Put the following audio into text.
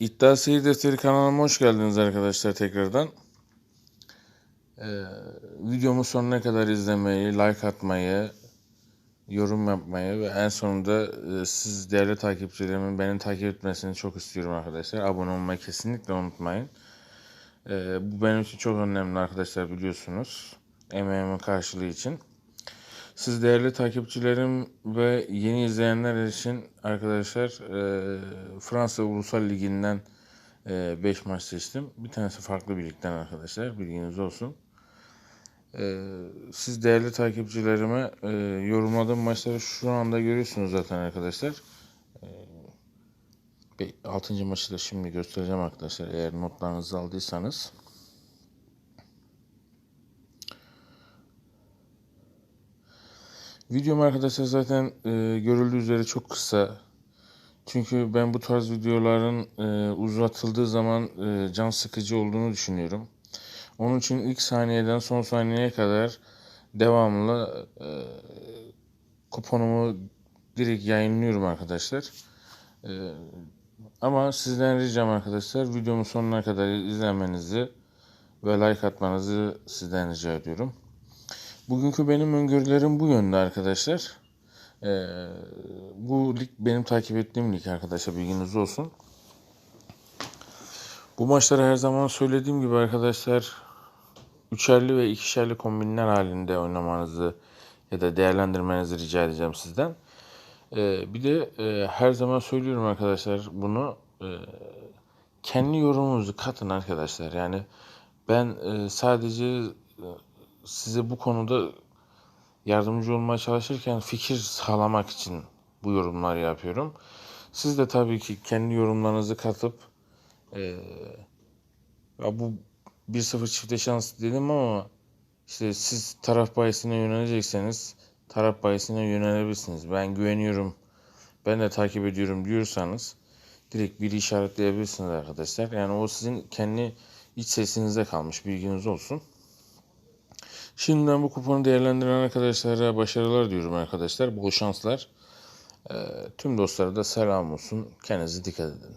İddia Seyir Defteri kanalıma hoş geldiniz arkadaşlar tekrardan. Ee, videomu sonuna kadar izlemeyi, like atmayı, yorum yapmayı ve en sonunda e, siz değerli takipçilerimin beni takip etmesini çok istiyorum arkadaşlar. Abone olmayı kesinlikle unutmayın. Ee, bu benim için çok önemli arkadaşlar biliyorsunuz. Emeğimin karşılığı için. Siz değerli takipçilerim ve yeni izleyenler için arkadaşlar e, Fransa Ulusal Ligi'nden 5 maç seçtim. Bir tanesi farklı bir ligden arkadaşlar bilginiz olsun. E, siz değerli takipçilerime e, yorumladığım maçları şu anda görüyorsunuz zaten arkadaşlar. E, 6. maçı da şimdi göstereceğim arkadaşlar eğer notlarınızı aldıysanız. Videom arkadaşlar zaten e, görüldüğü üzere çok kısa. Çünkü ben bu tarz videoların e, uzatıldığı zaman e, can sıkıcı olduğunu düşünüyorum. Onun için ilk saniyeden son saniyeye kadar devamlı e, kuponumu direkt yayınlıyorum arkadaşlar. E, ama sizden ricam arkadaşlar videomu sonuna kadar izlemenizi ve like atmanızı sizden rica ediyorum. Bugünkü benim öngörülerim bu yönde arkadaşlar. Ee, bu lig benim takip ettiğim lig arkadaşlar bilginiz olsun. Bu maçları her zaman söylediğim gibi arkadaşlar üçerli ve ikişerli kombinler halinde oynamanızı ya da değerlendirmenizi rica edeceğim sizden. Ee, bir de e, her zaman söylüyorum arkadaşlar bunu e, kendi yorumunuzu katın arkadaşlar. Yani ben e, sadece e, size bu konuda yardımcı olmaya çalışırken fikir sağlamak için bu yorumları yapıyorum. Siz de tabii ki kendi yorumlarınızı katıp e, ya bu 1-0 çifte şans dedim ama işte siz taraf bayisine yönelecekseniz taraf bayisine yönelebilirsiniz. Ben güveniyorum, ben de takip ediyorum diyorsanız direkt bir işaretleyebilirsiniz arkadaşlar. Yani o sizin kendi iç sesinize kalmış bilginiz olsun. Şimdiden bu kuponu değerlendiren arkadaşlara başarılar diyorum arkadaşlar. Bol şanslar. Ee, tüm dostlara da selam olsun. Kendinize dikkat edin.